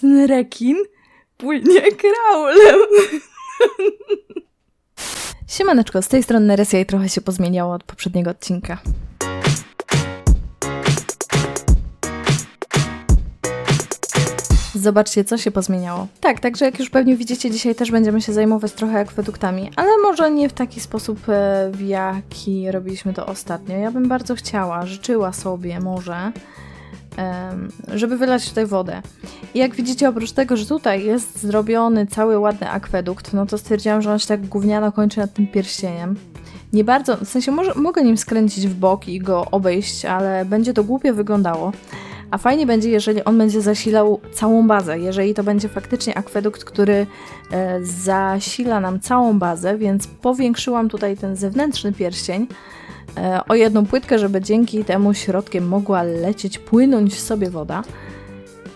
ten rekin płynie kraulem. Siemaneczko, z tej strony Neresia i trochę się pozmieniało od poprzedniego odcinka. Zobaczcie, co się pozmieniało. Tak, także jak już pewnie widzicie, dzisiaj też będziemy się zajmować trochę akweduktami, ale może nie w taki sposób, e, w jaki robiliśmy to ostatnio. Ja bym bardzo chciała, życzyła sobie może, żeby wylać tutaj wodę. I jak widzicie, oprócz tego, że tutaj jest zrobiony cały ładny akwedukt, no to stwierdziłam, że on się tak gówniano kończy nad tym pierścieniem. Nie bardzo, w sensie może, mogę nim skręcić w bok i go obejść, ale będzie to głupio wyglądało. A fajnie będzie, jeżeli on będzie zasilał całą bazę, jeżeli to będzie faktycznie akwedukt, który e, zasila nam całą bazę, więc powiększyłam tutaj ten zewnętrzny pierścień e, o jedną płytkę, żeby dzięki temu środkiem mogła lecieć, płynąć sobie woda.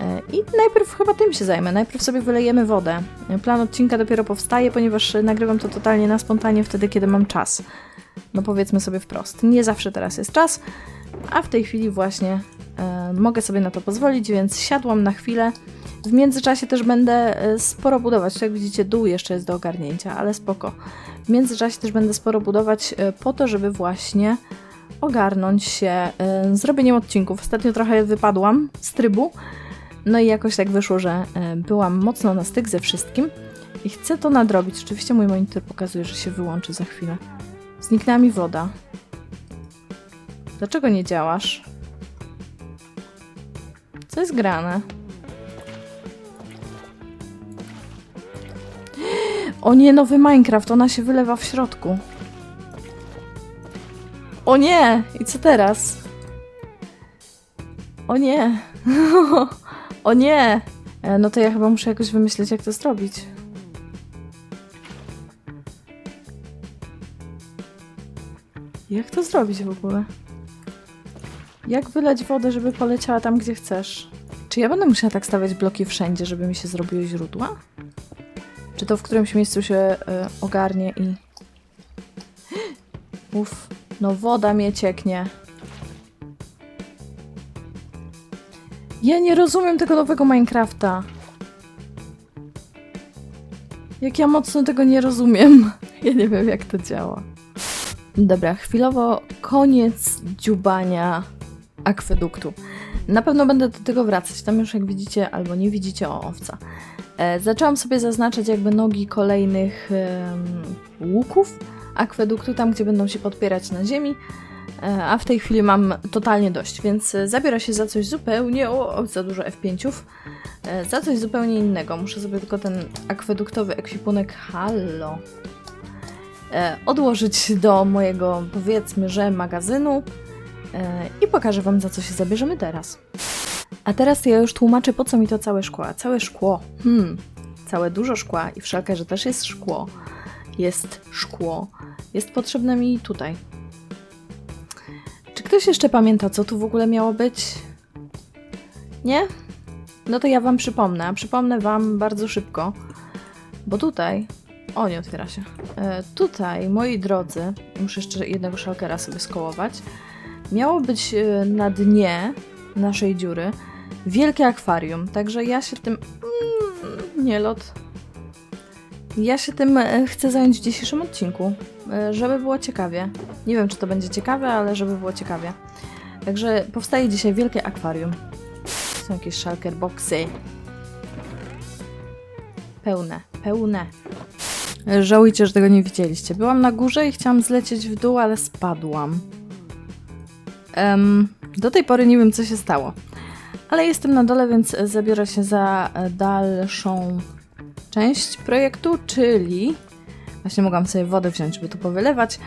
E, I najpierw chyba tym się zajmę. Najpierw sobie wylejemy wodę. Plan odcinka dopiero powstaje, ponieważ nagrywam to totalnie na spontanie wtedy, kiedy mam czas. No powiedzmy sobie wprost. Nie zawsze teraz jest czas, a w tej chwili właśnie e, mogę sobie na to pozwolić, więc siadłam na chwilę. W międzyczasie też będę e, sporo budować. Jak widzicie, dół jeszcze jest do ogarnięcia, ale spoko. W międzyczasie też będę sporo budować e, po to, żeby właśnie ogarnąć się zrobieniem odcinków. Ostatnio trochę wypadłam z trybu, no i jakoś tak wyszło, że byłam mocno na styk ze wszystkim i chcę to nadrobić. Oczywiście mój monitor pokazuje, że się wyłączy za chwilę. Zniknęła mi woda. Dlaczego nie działasz? Co jest grane? O nie, nowy Minecraft, ona się wylewa w środku. O nie! I co teraz? O nie! o nie! E, No to ja chyba muszę jakoś wymyśleć, jak to zrobić. Jak to zrobić w ogóle? Jak wylać wodę, żeby poleciała tam, gdzie chcesz? Czy ja będę musiała tak stawiać bloki wszędzie, żeby mi się zrobiły źródła? Czy to w którymś miejscu się y, ogarnie i... Uff, no woda mnie cieknie. Ja nie rozumiem tego nowego Minecrafta. Jak ja mocno tego nie rozumiem. Ja nie wiem, jak to działa. Dobra, chwilowo koniec dziubania akweduktu. Na pewno będę do tego wracać. Tam już jak widzicie, albo nie widzicie, o owca. E, zaczęłam sobie zaznaczać jakby nogi kolejnych em, łuków akweduktu, tam gdzie będą się podpierać na ziemi. E, a w tej chwili mam totalnie dość, więc e, zabiorę się za coś zupełnie. O, o za dużo F5. E, za coś zupełnie innego. Muszę sobie tylko ten akweduktowy ekwipunek Hallo e, odłożyć do mojego, powiedzmy, że magazynu e, i pokażę Wam, za co się zabierzemy teraz. A teraz ja już tłumaczę, po co mi to całe szkło. A całe szkło, hmm, całe dużo szkła i w szalkerze też jest szkło. Jest szkło. Jest potrzebne mi tutaj. Czy ktoś jeszcze pamięta, co tu w ogóle miało być? Nie? No to ja Wam przypomnę. Przypomnę Wam bardzo szybko, bo tutaj o, nie otwiera się. E, tutaj, moi drodzy, muszę jeszcze jednego szalkera sobie skołować. Miało być e, na dnie naszej dziury wielkie akwarium, także ja się tym. Mm, nie lot. Ja się tym e, chcę zająć w dzisiejszym odcinku, e, żeby było ciekawie. Nie wiem, czy to będzie ciekawe, ale żeby było ciekawie. Także powstaje dzisiaj wielkie akwarium. Są jakieś szalker boxy. Pełne, pełne. Żałujcie, że tego nie widzieliście. Byłam na górze i chciałam zlecieć w dół, ale spadłam. Em, do tej pory nie wiem, co się stało. Ale jestem na dole, więc zabiorę się za e, dalszą część projektu, czyli właśnie mogłam sobie wodę wziąć, żeby tu powylewać.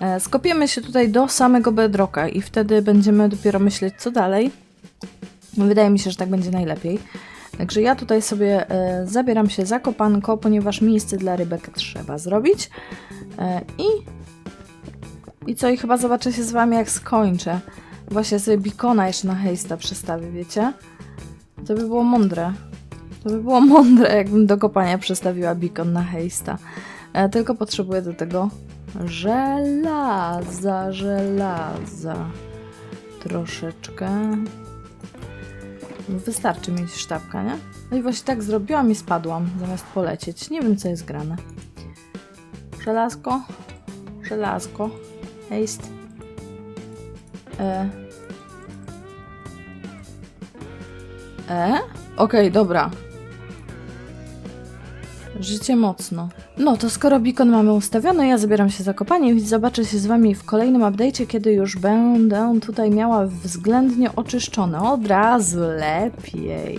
E, Skopiemy się tutaj do samego bedrocka i wtedy będziemy dopiero myśleć, co dalej. Wydaje mi się, że tak będzie najlepiej. Także ja tutaj sobie e, zabieram się za kopanko, ponieważ miejsce dla rybek trzeba zrobić. I i co? I chyba zobaczę się z wami, jak skończę. Właśnie sobie bikona jeszcze na hejsta przestawię, wiecie? To by było mądre. To by było mądre, jakbym do kopania przestawiła bikon na hejsta. E, tylko potrzebuję do tego żelaza, żelaza. Troszeczkę. Wystarczy mieć sztabka, nie? No i właśnie tak zrobiłam i spadłam, zamiast polecieć. Nie wiem, co jest grane. Żelazko. Żelazko. Haste. E. E? Okej, dobra. Życie mocno. No to skoro beacon mamy ustawiony, ja zabieram się za kopanie i zobaczę się z wami w kolejnym update'cie, kiedy już będę tutaj miała względnie oczyszczone. Od razu lepiej.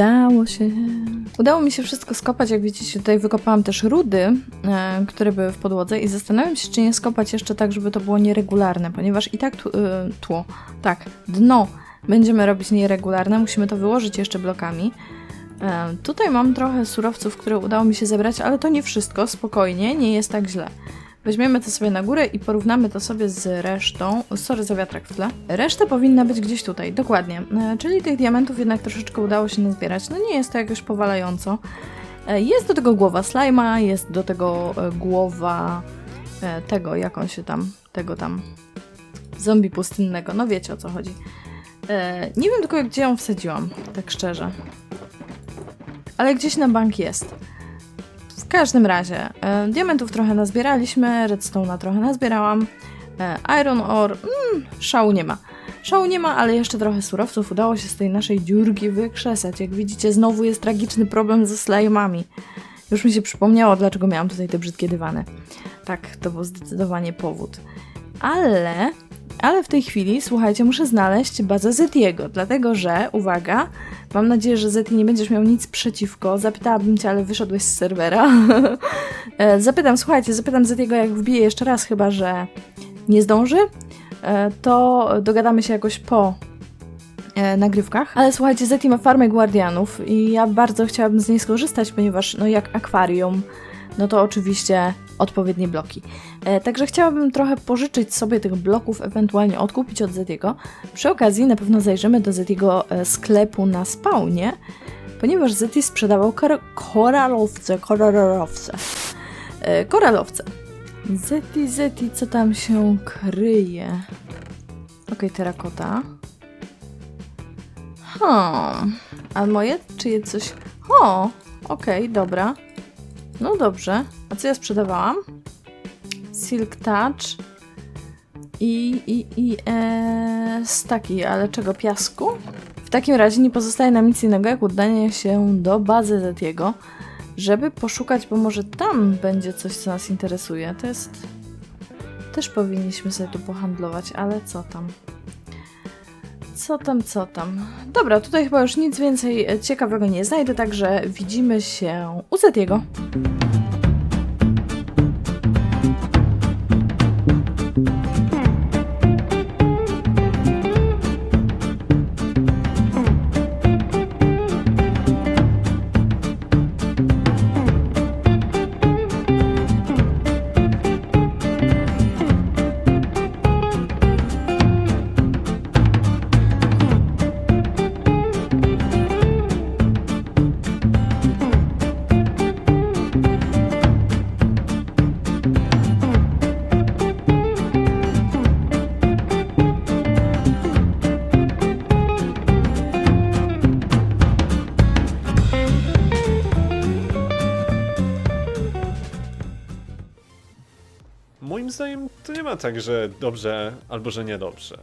Udało się. Udało mi się wszystko skopać, jak widzicie, tutaj wykopałam też rudy, e, które były w podłodze i zastanawiam się, czy nie skopać jeszcze tak, żeby to było nieregularne, ponieważ i tak tu, e, tło, tak, dno będziemy robić nieregularne, musimy to wyłożyć jeszcze blokami. E, tutaj mam trochę surowców, które udało mi się zebrać, ale to nie wszystko, spokojnie, nie jest tak źle. Weźmiemy to sobie na górę i porównamy to sobie z resztą. Sorry za wiatrak w tle. Reszta powinna być gdzieś tutaj, dokładnie. E, Czyli tych diamentów jednak troszeczkę udało się nazbierać. No nie jest to jakoś powalająco. E, Jest do tego głowa slajma, jest do tego e, głowa tego, jak on się tam, tego tam, zombie pustynnego. No wiecie o co chodzi. Nie wiem tylko gdzie ją wsadziłam, tak szczerze. Ale gdzieś na bank jest. Każdym razie, e, diamentów trochę nazbieraliśmy, redstone'a trochę nazbierałam, e, iron ore, mm, szału nie ma. Szału nie ma, ale jeszcze trochę surowców udało się z tej naszej dziurki wykrzesać. Jak widzicie, znowu jest tragiczny problem ze slajmami. Już mi się przypomniało, dlaczego miałam tutaj te brzydkie dywany. Tak, to był zdecydowanie powód. Ale, ale w tej chwili, słuchajcie, muszę znaleźć bazę Zetiego, dlatego że, uwaga, mam nadzieję, że Zeti nie będziesz miał nic przeciwko. Zapytałabym cię, ale wyszedłeś z serwera. E, zapytam, słuchajcie, zapytam Zetiego, jak wbiję jeszcze raz, chyba że nie zdąży, e, to dogadamy się jakoś po e, nagrywkach. Ale słuchajcie, Zeti ma farmę guardianów i ja bardzo chciałabym z niej skorzystać, ponieważ no jak akwarium, no to oczywiście odpowiednie bloki. E, także chciałabym trochę pożyczyć sobie tych bloków, ewentualnie odkupić od Zetiego. Przy okazji na pewno zajrzymy do Zetiego e, sklepu na spawnie, ponieważ Zeti sprzedawał kor- koralowce, koralowce, e, koralowce. Zeti, Zeti, co tam się kryje? Okej, terakota. Hmm. A moje czyje coś... O, okej, dobra. No dobrze. A co ja sprzedawałam? Silk Touch i, i, i e, staki, ale czego? Piasku? W takim razie nie pozostaje nam nic innego, jak udanie się do bazy Zetiego, żeby poszukać, bo może tam będzie coś, co nas interesuje. To jest... Też powinniśmy sobie tu pohandlować, ale co tam? Co tam, co tam? Dobra, tutaj chyba już nic więcej e, ciekawego nie znajdę, także widzimy się u Zetiego. To nie ma tak, że dobrze albo że niedobrze.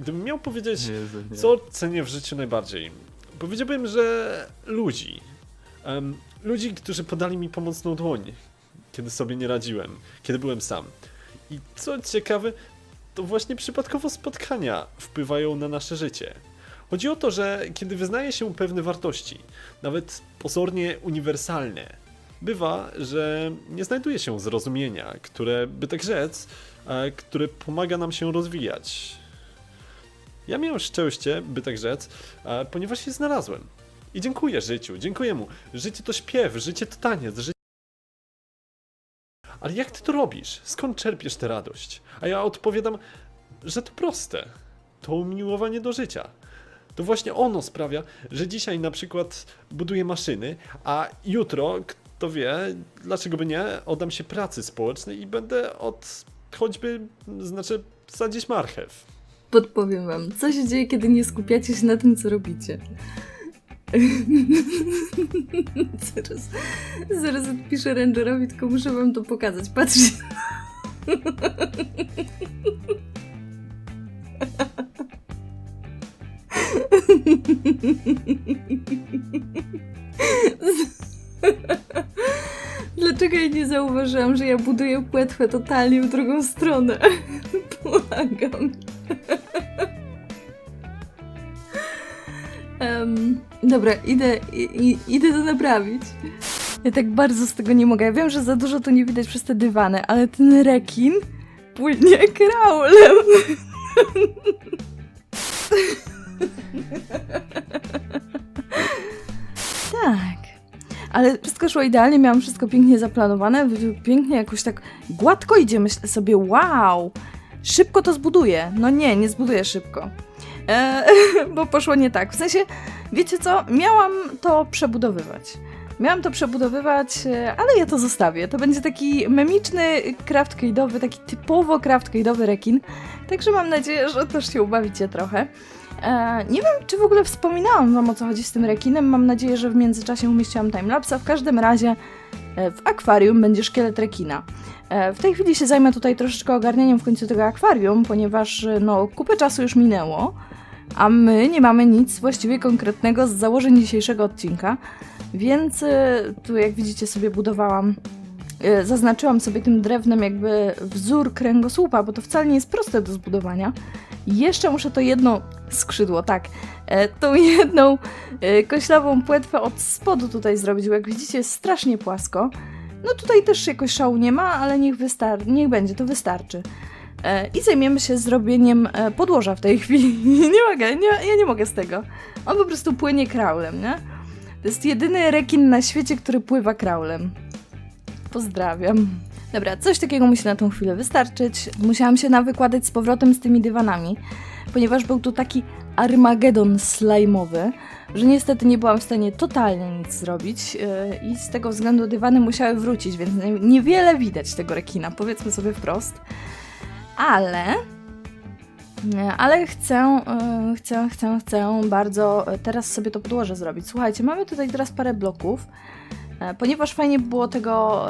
Gdybym miał powiedzieć, Jezu, nie. co cenię w życiu najbardziej, powiedziałbym, że ludzi. Em, ludzi, którzy podali mi pomocną dłoń, kiedy sobie nie radziłem, kiedy byłem sam. I co ciekawe, to właśnie przypadkowo spotkania wpływają na nasze życie. Chodzi o to, że kiedy wyznaje się pewne wartości, nawet pozornie uniwersalne, bywa, że nie znajduje się zrozumienia, które, by tak rzec, e, które pomaga nam się rozwijać. Ja miałem szczęście, by tak rzec, e, ponieważ je znalazłem. I dziękuję życiu, dziękuję mu. Życie to śpiew, życie to taniec, życie... Ale jak ty to robisz? Skąd czerpiesz tę radość? A ja odpowiadam, że to proste. To umiłowanie do życia. to właśnie ono sprawia, że dzisiaj na przykład buduję maszyny, a jutro, kto wie, dlaczego by nie, oddam się pracy społecznej i będę od choćby, znaczy, sadzić marchew. Podpowiem wam, co się dzieje, kiedy nie skupiacie się na tym, co robicie. zaraz, zaraz odpiszę Rangerowi, tylko muszę wam to pokazać. Patrzcie. Dlaczego ja nie zauważyłam, że ja buduję płetwę totalnie w drugą stronę? Błagam. Em, dobra, idę, i, idę to naprawić. Ja tak bardzo z tego nie mogę. Ja wiem, że za dużo tu nie widać przez te dywany, ale ten rekin płynie kraulem. Ale wszystko szło idealnie, miałam wszystko pięknie zaplanowane, pięknie jakoś tak gładko idzie. Myślę sobie, wow, szybko to zbuduję. No nie, nie zbuduję szybko. E, bo poszło nie tak. W sensie, wiecie co, miałam to przebudowywać. Miałam to przebudowywać, e, ale ja to zostawię. To będzie taki memiczny craft cade'owy, taki typowo craft cade'owy rekin. Także mam nadzieję, że też się ubawicie trochę. E, nie wiem, czy w ogóle wspominałam wam o co chodzi z tym rekinem. Mam nadzieję, że w międzyczasie umieściłam timelapsa. W każdym razie e, w akwarium będzie szkielet rekina. E, w tej chwili się zajmę tutaj troszeczkę ogarnianiem w końcu tego akwarium, ponieważ e, no, kupę czasu już minęło, a my nie mamy nic właściwie konkretnego z założeń dzisiejszego odcinka, więc tu jak widzicie sobie budowałam, zaznaczyłam sobie tym drewnem jakby wzór kręgosłupa, bo to wcale nie jest proste do zbudowania. Jeszcze muszę to jedno skrzydło, tak, e, tą jedną e, koślawą płetwę od spodu tutaj zrobić, bo jak widzicie jest strasznie płasko. No tutaj też jakoś szału nie ma, ale niech, wystar- niech będzie, to wystarczy. E, I zajmiemy się zrobieniem podłoża w tej chwili. nie mogę, nie, ja nie mogę z tego. On po prostu płynie kraulem, nie? To jest jedyny rekin na świecie, który pływa kraulem. Pozdrawiam. Dobra, coś takiego musi na tą chwilę wystarczyć. Musiałam się nawykładać z powrotem z tymi dywanami, ponieważ był tu taki Armagedon slajmowy, że niestety nie byłam w stanie totalnie nic zrobić yy, i z tego względu dywany musiały wrócić, więc nie- niewiele widać tego rekina, powiedzmy sobie wprost. Ale... nie, Ale chcę, yy, chcę, chcę, chcę bardzo teraz sobie to podłoże zrobić. Słuchajcie, mamy tutaj teraz parę bloków, e, ponieważ fajnie by było tego,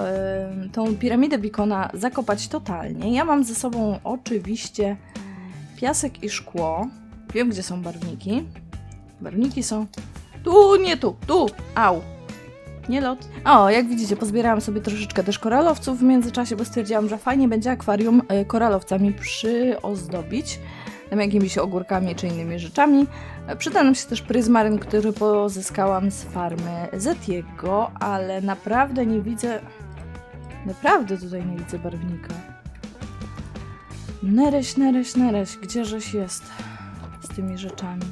yy, tą piramidę Bikona zakopać totalnie. Ja mam ze sobą oczywiście piasek i szkło. Wiem, gdzie są barwniki. Barwniki są tu, nie tu, tu, au. Nie lot. O, jak widzicie, pozbierałam sobie troszeczkę też koralowców w międzyczasie, bo stwierdziłam, że fajnie będzie akwarium e, koralowcami przyozdobić. Tam jakimiś ogórkami czy innymi rzeczami. Przyda nam się też pryzmaryn, który pozyskałam z farmy Zetiego, ale naprawdę nie widzę... Naprawdę tutaj nie widzę barwnika. Nereś, nereś, nereś, gdzieżeś jest z tymi rzeczami?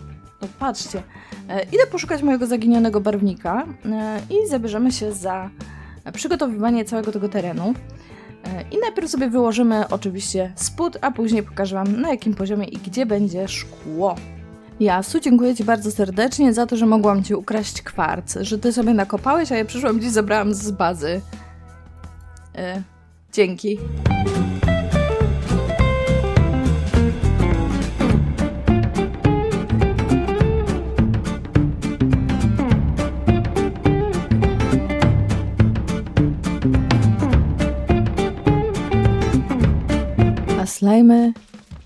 No patrzcie, e, idę poszukać mojego zaginionego barwnika e, i zabierzemy się za przygotowywanie całego tego terenu. E, I najpierw sobie wyłożymy oczywiście spód, a później pokażę Wam na jakim poziomie i gdzie będzie szkło. Jasu, dziękuję Ci bardzo serdecznie za to, że mogłam Ci ukraść kwarc, że Ty sobie nakopałeś, a ja przyszłam dziś zabrałam z bazy. E, dzięki. a slajmy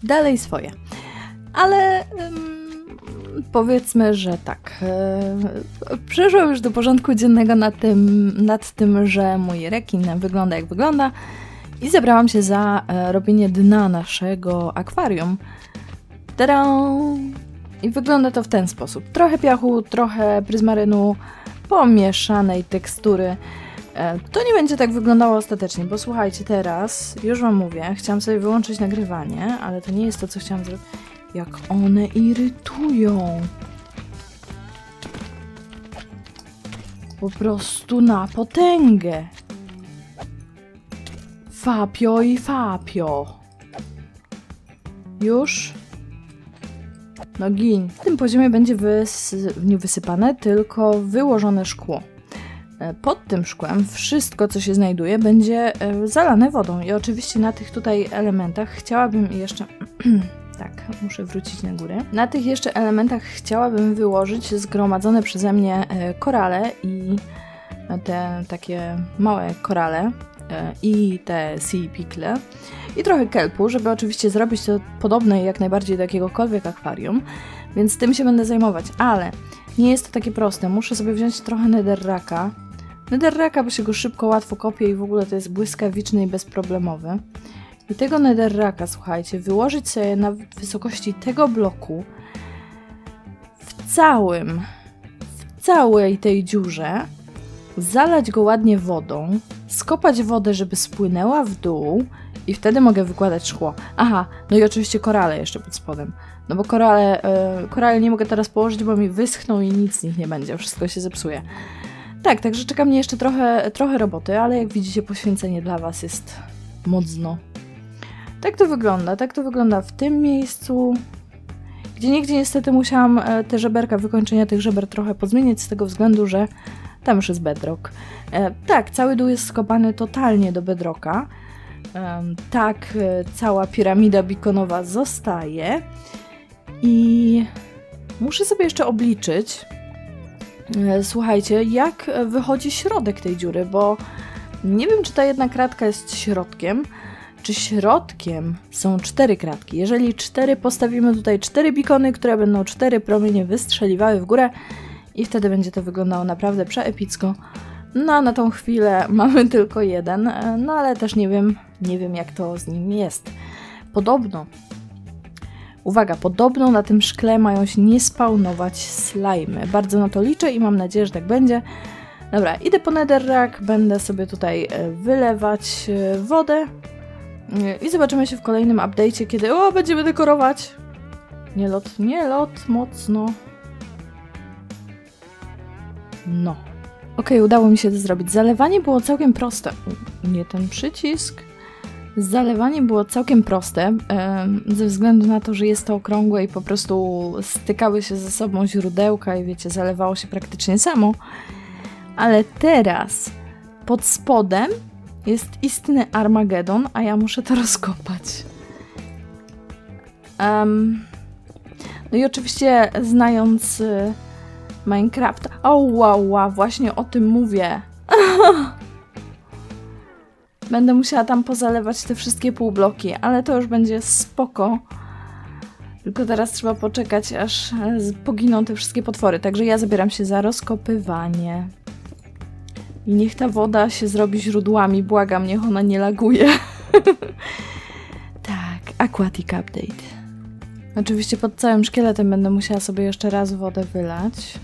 dalej swoje. Ale powiedzmy, że tak. Yy, przeszłam już do porządku dziennego nad tym, nad tym, że mój rekin wygląda jak wygląda i zabrałam się za e, robienie dna naszego akwarium. Tada! I wygląda to w ten sposób. Trochę piachu, trochę pryzmarynu, pomieszanej tekstury. E, To nie będzie tak wyglądało ostatecznie, bo słuchajcie, teraz już wam mówię, chciałam sobie wyłączyć nagrywanie, ale to nie jest to, co chciałam zrobić. Jak one irytują. Po prostu na potęgę. Fapio i fapio. Już? No gin. W tym poziomie będzie wysy nie wysypane, tylko wyłożone szkło. E, Pod tym szkłem wszystko, co się znajduje, będzie e, zalane wodą. I oczywiście na tych tutaj elementach chciałabym jeszcze. tak, muszę wrócić na górę. Na tych jeszcze elementach chciałabym wyłożyć zgromadzone przeze mnie e, korale i te takie małe korale e, i te sea pickle i trochę kelpu, żeby oczywiście zrobić to podobne jak najbardziej do jakiegokolwiek akwarium, więc tym się będę zajmować, ale nie jest to takie proste. Muszę sobie wziąć trochę netherraka. Netherraka, bo się go szybko, łatwo kopie i w ogóle to jest błyskawiczny i bezproblemowy. I tego netherraka, słuchajcie, wyłożyć sobie na wysokości tego bloku w całym, w całej tej dziurze, zalać go ładnie wodą, skopać wodę, żeby spłynęła w dół i wtedy mogę wykładać szkło. Aha, no i oczywiście korale jeszcze pod spodem. No bo korale, e, korale nie mogę teraz położyć, bo mi wyschną i nic z nich nie będzie, wszystko się zepsuje. Tak, także czeka mnie jeszcze trochę, trochę roboty, ale jak widzicie poświęcenie dla Was jest mocno. Tak to wygląda, tak to wygląda w tym miejscu. Gdzie niegdzie niestety musiałam e, te żeberka, wykończenia tych żeber trochę pozmieniać z tego względu, że tam już jest bedrock. E, tak, cały dół jest skopany totalnie do bedrocka. Tak, e, cała piramida bikonowa zostaje. I muszę sobie jeszcze obliczyć, słuchajcie, jak wychodzi środek tej dziury, bo nie wiem, czy ta jedna kratka jest środkiem, czy środkiem są cztery kratki. Jeżeli cztery postawimy tutaj cztery bikony, które będą cztery promienie wystrzeliwały w górę i wtedy będzie to wyglądało naprawdę przeepicko. No a na tą chwilę mamy tylko jeden, e, no ale też nie wiem, nie wiem jak to z nim jest. Podobno, uwaga, podobno na tym szkle mają się nie spawnować slajmy. Bardzo na to liczę i mam nadzieję, że tak będzie. Dobra, idę po netherrack, będę sobie tutaj e, wylewać e, wodę i zobaczymy się w kolejnym update'cie, kiedy o, będziemy dekorować. Nie lot, nie lot, mocno. No. Okej, udało mi się to zrobić. Zalewanie było całkiem proste. Nie ten przycisk. Zalewanie było całkiem proste, ze względu na to, że jest to okrągłe i po prostu stykały się ze sobą źródełka i wiecie, zalewało się praktycznie samo. Ale teraz pod spodem jest istny Armagedon, a ja muszę to rozkopać. Em, no i oczywiście znając y, Minecraft. O, wow, wow, właśnie o tym mówię. Będę musiała tam pozalewać te wszystkie półbloki, ale to już będzie spoko. Tylko teraz trzeba poczekać, aż e, poginą te wszystkie potwory. Także ja zabieram się za rozkopywanie. I niech ta woda się zrobi źródłami. Błagam, niech ona nie laguje. tak, Aquatic Update. Oczywiście pod całym szkieletem będę musiała sobie jeszcze raz wodę wylać.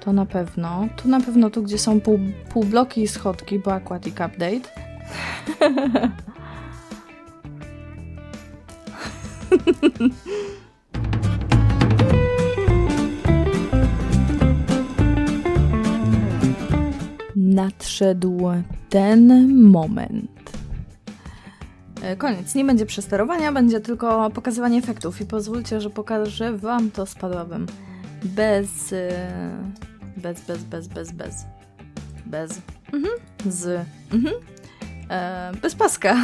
To na pewno. Tu na pewno, tu gdzie są pół, półbloki i schodki, bo Aquatic Update. Nadszedł ten moment. E, Koniec, nie będzie przesterowania, będzie tylko pokazywanie efektów i pozwólcie, że pokażę wam to spadłabym bez, e, bez, bez, bez, bez, bez, bez, mhm. z, mhm. E, bez paska.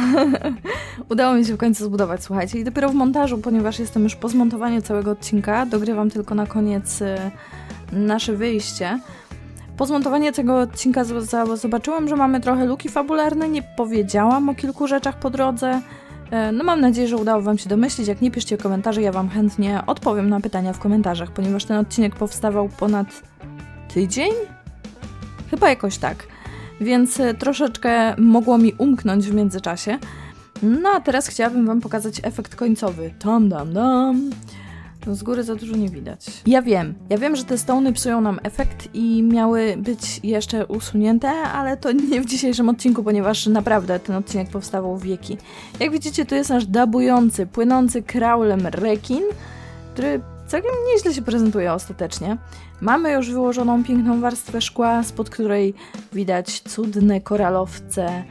Udało mi się w końcu zbudować, słuchajcie, i dopiero w montażu, ponieważ jestem już po zmontowaniu całego odcinka, dogrywam tylko na koniec nasze wyjście. Po zmontowaniu tego odcinka zobaczyłam, że mamy trochę luki fabularne, nie powiedziałam o kilku rzeczach po drodze. E, No mam nadzieję, że udało Wam się domyślić. Jak nie piszcie komentarzy, ja Wam chętnie odpowiem na pytania w komentarzach, ponieważ ten odcinek powstawał ponad tydzień? Chyba jakoś tak. Więc e, troszeczkę mogło mi umknąć w międzyczasie. No a teraz chciałabym Wam pokazać efekt końcowy. Tam, dam, dam. Z góry za dużo nie widać. Ja wiem, ja wiem, że te stony psują nam efekt i miały być jeszcze usunięte, ale to nie w dzisiejszym odcinku, ponieważ naprawdę ten odcinek powstawał wieki. Jak widzicie, tu jest nasz dabujący, płynący kraulem rekin, który całkiem nieźle się prezentuje ostatecznie. Mamy już wyłożoną piękną warstwę szkła, spod której widać cudne koralowce,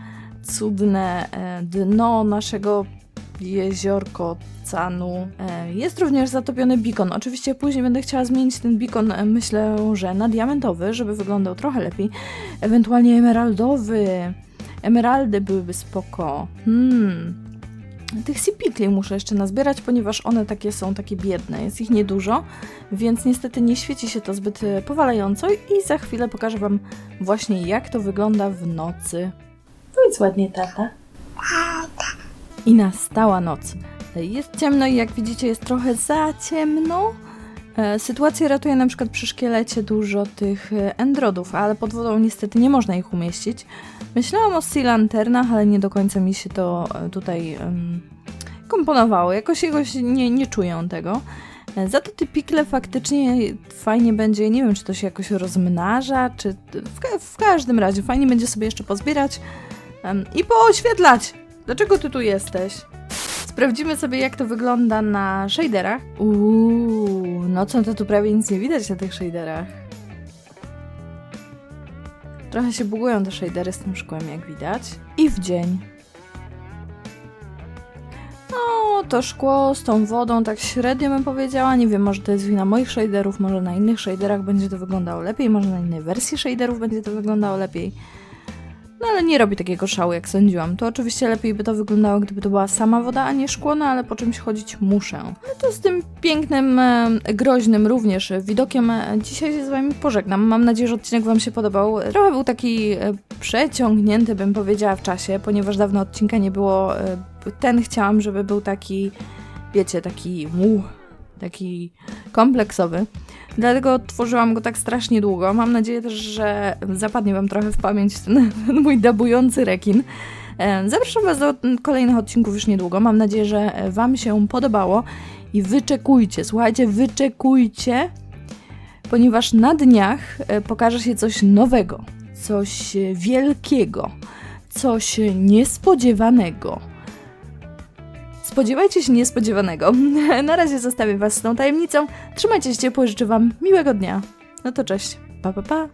cudne e, dno naszego jeziorko Canu. E, Jest również zatopiony beacon. Oczywiście później będę chciała zmienić ten beacon, e, myślę, że na diamentowy, żeby wyglądał trochę lepiej. Ewentualnie emeraldowy. Emeraldy byłyby spoko. Hmm. Tych sipikli muszę jeszcze nazbierać, ponieważ one takie są takie biedne. Jest ich niedużo, więc niestety nie świeci się to zbyt e, powalająco i za chwilę pokażę Wam właśnie jak to wygląda w nocy. Powiedz ładnie, tata. I nastała noc. Jest ciemno i jak widzicie jest trochę za ciemno. E, Sytuację ratuje na przykład przy szkielecie dużo tych endrodów, ale pod wodą niestety nie można ich umieścić. Myślałam o sea lanternach, ale nie do końca mi się to e, tutaj em, komponowało. Jakoś, jakoś nie, nie czuję tego. E, Za to te pikle faktycznie fajnie będzie, nie wiem czy to się jakoś rozmnaża, czy w, w każdym razie fajnie będzie sobie jeszcze pozbierać em, i pooświetlać. Dlaczego ty tu jesteś? Sprawdzimy sobie, jak to wygląda na shaderach. Uuu, nocą to tu prawie nic nie widać na tych shaderach. Trochę się bugują te shadery z tym szkłem, jak widać. I w dzień. No, to szkło z tą wodą tak średnio bym powiedziała. Nie wiem, może to jest wina moich shaderów, może na innych shaderach będzie to wyglądało lepiej, może na innej wersji shaderów będzie to wyglądało lepiej. No ale nie robi takiego szału, jak sądziłam. To oczywiście lepiej by to wyglądało, gdyby to była sama woda, a nie szkło, no ale po czymś chodzić muszę. No to z tym pięknym, e, groźnym również widokiem e, dzisiaj się z Wami pożegnam. Mam nadzieję, że odcinek Wam się podobał. Trochę był taki e, przeciągnięty, bym powiedziała, w czasie, ponieważ dawno odcinka nie było. Ten chciałam, żeby był taki, wiecie, taki mu, taki kompleksowy. Dlatego tworzyłam go tak strasznie długo. Mam nadzieję też, że zapadnie Wam trochę w pamięć ten, ten mój dabujący rekin. E, Zapraszam Was do kolejnych odcinków już niedługo. Mam nadzieję, że Wam się podobało i wyczekujcie, słuchajcie, wyczekujcie, ponieważ na dniach e, pokaże się coś nowego, coś wielkiego, coś niespodziewanego. Spodziewajcie się niespodziewanego. Na razie zostawię Was z tą tajemnicą. Trzymajcie się ciepło, życzę Wam miłego dnia. No to cześć. Pa, pa, pa.